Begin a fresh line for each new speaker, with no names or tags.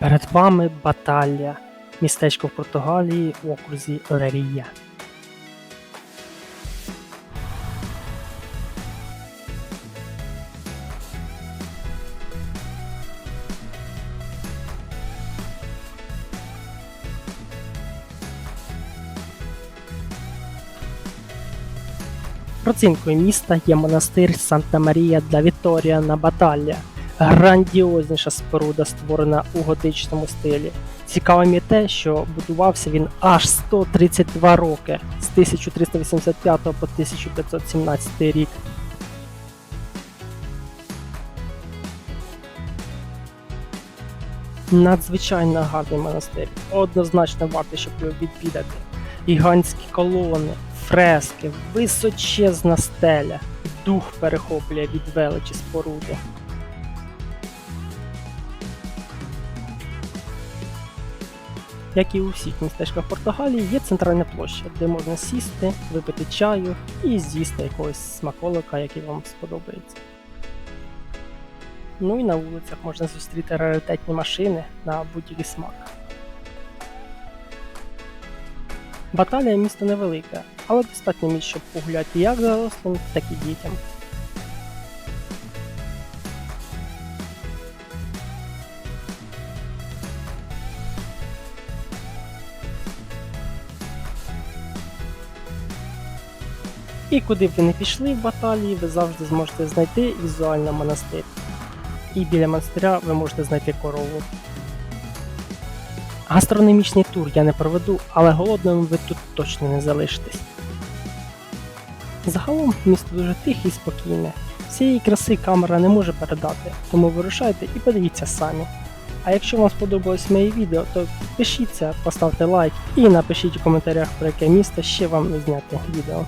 Перед вами Баталія, містечко в Португалії в окрузі Лерія. Родзинкою міста є монастир Санта Марія да Віторія на Баталія, грандіозніша споруда, створена у готичному стилі. Цікавим є те, що будувався він аж 132 роки з 1385 по 1517 рік. Надзвичайно гарний монастир. Однозначно варто, щоб його відвідати. Гігантські колони, фрески, височезна стеля. Дух перехоплює від величі споруди. Як і у всіх містечках Португалії, є центральна площа, де можна сісти, випити чаю і з'їсти якогось смаколика, який вам сподобається. Ну і на вулицях можна зустріти раритетні машини на будь-який смак. Баталія місто невелике, але достатньо місць, щоб погуляти як дорослим, так і дітям. І куди б ви не пішли в баталії, ви завжди зможете знайти візуально монастир. І біля монастиря ви можете знайти корову. Гастрономічний тур я не проведу, але голодним ви тут точно не залишитесь. Загалом місто дуже тихе і спокійне. Всієї краси камера не може передати, тому вирушайте і подивіться самі. А якщо вам сподобалось моє відео, то підпишіться, поставте лайк і напишіть у коментарях, про яке місто ще вам зняти відео.